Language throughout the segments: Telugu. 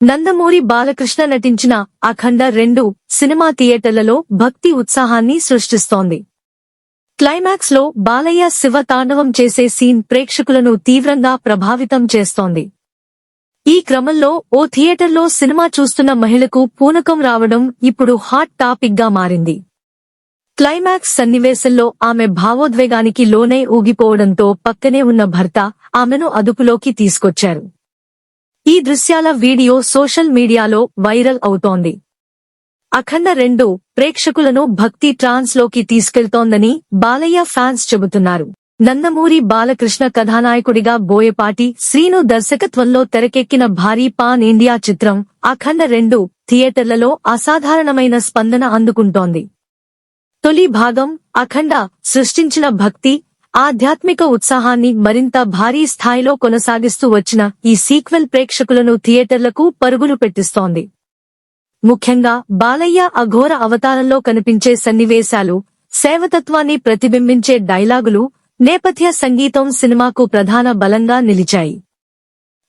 నందమూరి బాలకృష్ణ నటించిన అఖండ రెండు సినిమా థియేటర్లలో భక్తి ఉత్సాహాన్ని సృష్టిస్తోంది. క్లైమాక్స్లో బాలయ్య శివ తాండవం చేసే సీన్ ప్రేక్షకులను తీవ్రంగా ప్రభావితం చేస్తోంది. ఈ క్రమంలో ఓ థియేటర్లో సినిమా చూస్తున్న మహిళకు పూనకం రావడం ఇప్పుడు హాట్ టాపిక్గా మారింది. క్లైమాక్స్ సన్నివేశంలో ఆమె భావోద్వేగానికి లోనై ఊగిపోవడంతో పక్కనే ఉన్న భర్త ఆమెను అదుపులోకి తీసుకొచ్చారు. ఈ దృశ్యాల వీడియో సోషల్ మీడియాలో వైరల్ అవుతోంది. అఖండ రెండు ప్రేక్షకులను భక్తి ట్రాన్స్లోకి తీసుకెళ్తోందని బాలయ్య ఫ్యాన్స్ చెబుతున్నారు. నందమూరి బాలకృష్ణ కథానాయకుడిగా బోయపాటి శ్రీను దర్శకత్వంలో తెరకెక్కిన భారీ పాన్ ఇండియా చిత్రం అఖండ రెండు థియేటర్లలో అసాధారణమైన స్పందన అందుకుంటోంది. తొలి భాగం అఖండ సృష్టించిన భక్తి ఆధ్యాత్మిక ఉత్సాహాన్ని మరింత భారీ స్థాయిలో కొనసాగిస్తూ వచ్చిన ఈ సీక్వెల్ ప్రేక్షకులను థియేటర్లకు పరుగులు పెట్టిస్తోంది. ముఖ్యంగా బాలయ్య అఘోర అవతారంలో కనిపించే సన్నివేశాలు సేవతత్వాన్ని ప్రతిబింబించే డైలాగులు నేపథ్య సంగీతం సినిమాకు ప్రధాన బలంగా నిలిచాయి.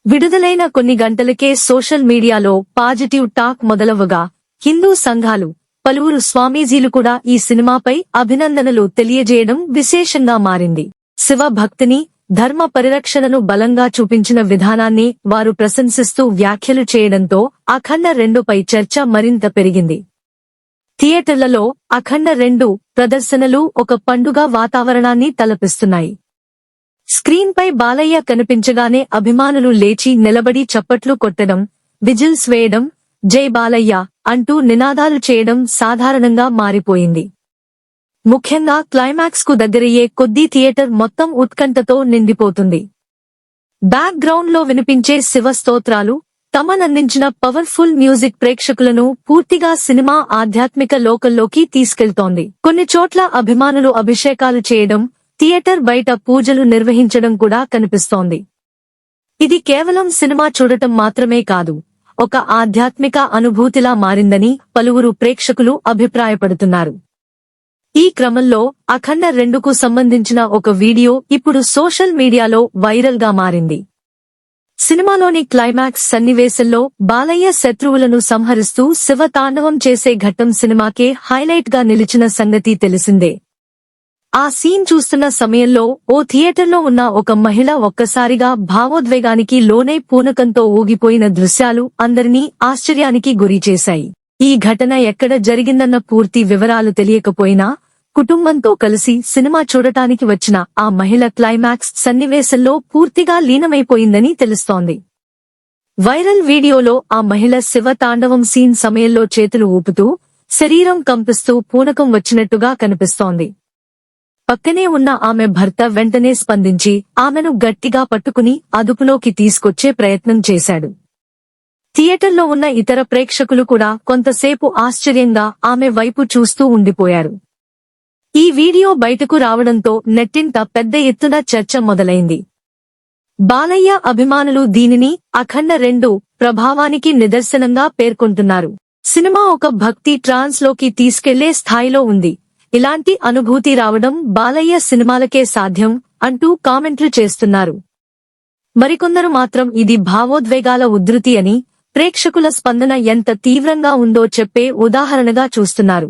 విడుదలైన కొన్ని గంటలకే సోషల్ మీడియాలో పాజిటివ్ టాక్ మొదలవగా హిందూ సంఘాలు పలువురు స్వామీజీలు కూడా ఈ సినిమాపై అభినందనలు తెలియజేయడం విశేషంగా మారింది. శివ భక్తిని ధర్మ పరిరక్షణను బలంగా చూపించిన విధానాన్ని వారు ప్రశంసిస్తూ వ్యాఖ్యలు చేయడంతో అఖండ రెండుపై చర్చ మరింత పెరిగింది. థియేటర్లలో అఖండ రెండు ప్రదర్శనలు ఒక పండుగ వాతావరణాన్ని తలపిస్తున్నాయి. స్క్రీన్ పై బాలయ్య కనిపించగానే అభిమానులు లేచి నిలబడి చప్పట్లు కొట్టడం విజిల్స్ వేయడం జై బాలయ్య అంటూ నినాదాలు చేయడం సాధారణంగా మారిపోయింది. ముఖ్యంగా క్లైమాక్స్కు దగ్గరయ్యే కొద్దీ థియేటర్ మొత్తం ఉత్కంఠతో నిండిపోతుంది. బ్యాక్ గ్రౌండ్లో వినిపించే శివ స్తోత్రాలు తమనందించిన పవర్ఫుల్ మ్యూజిక్ ప్రేక్షకులను పూర్తిగా సినిమా ఆధ్యాత్మిక లోకల్లోకి తీసుకెళ్తోంది. కొన్ని చోట్ల అభిమానులు అభిషేకాలు చేయడం థియేటర్ బయట పూజలు నిర్వహించడం కూడా కనిపిస్తోంది. ఇది కేవలం సినిమా చూడటం మాత్రమే కాదు ఒక ఆధ్యాత్మిక అనుభూతిలా మారిందని పలువురు ప్రేక్షకులు అభిప్రాయపడుతున్నారు. ఈ క్రమంలో అఖండ రెండుకు సంబంధించిన ఒక వీడియో ఇప్పుడు సోషల్ మీడియాలో వైరల్గా మారింది. సినిమాలోని క్లైమాక్స్ సన్నివేశంలో బాలయ్య శత్రువులను సంహరిస్తూ శివ తాండవం చేసే ఘట్టం సినిమాకే హైలైట్గా నిలిచిన సంగతి తెలిసిందే. ఆ సీన్ చూస్తున్న సమయంలో ఓ థియేటర్లో ఉన్న ఒక మహిళ ఒక్కసారిగా భావోద్వేగానికి లోనై పూనకంతో ఊగిపోయిన దృశ్యాలు అందరినీ ఆశ్చర్యానికి గురిచేశాయి ఈ ఘటన ఎక్కడ జరిగిందన్న పూర్తి వివరాలు తెలియకపోయినా కుటుంబంతో కలిసి సినిమా చూడటానికి వచ్చిన ఆ మహిళ క్లైమాక్స్ సన్నివేశంలో పూర్తిగా లీనమైపోయిందని తెలుస్తోంది. వైరల్ వీడియోలో ఆ మహిళ శివ తాండవం సీన్ సమయంలో చేతులు ఊపుతూ శరీరం కంపిస్తూ పూనకం వచ్చినట్టుగా కనిపిస్తోంది. పక్కనే ఉన్న ఆమె భర్త వెంటనే స్పందించి ఆమెను గట్టిగా పట్టుకుని అదుపులోకి తీసుకొచ్చే ప్రయత్నం చేశాడు. థియేటర్లో ఉన్న ఇతర ప్రేక్షకులు కూడా కొంతసేపు ఆశ్చర్యంగా ఆమె వైపు చూస్తూ ఉండిపోయారు. ఈ వీడియో బయటకు రావడంతో నెట్టింట పెద్ద ఎత్తున చర్చ మొదలైంది. బాలయ్య అభిమానులు దీనిని అఖండ రెండు ప్రభావానికి నిదర్శనంగా పేర్కొంటున్నారు. సినిమా ఒక భక్తి ట్రాన్స్లోకి తీసుకెళ్ళే స్థాయిలో ఉంది. ఇలాంటి అనుభూతి రావడం బాలయ్య సినిమాలకే సాధ్యం అంటూ కామెంట్లు చేస్తున్నారు. మరికొందరు మాత్రం ఇది భావోద్వేగాల ఉధృతి అని ప్రేక్షకుల స్పందన ఎంత తీవ్రంగా ఉందో చెప్పే ఉదాహరణగా చూస్తున్నారు.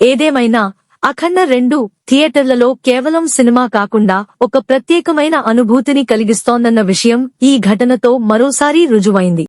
ఏదేమైనా అఖండ రెండు థియేటర్లలో కేవలం సినిమా కాకుండా ఒక ప్రత్యేకమైన అనుభూతిని కలిగిస్తోందన్న విషయం ఈ ఘటనతో మరోసారి రుజువైంది.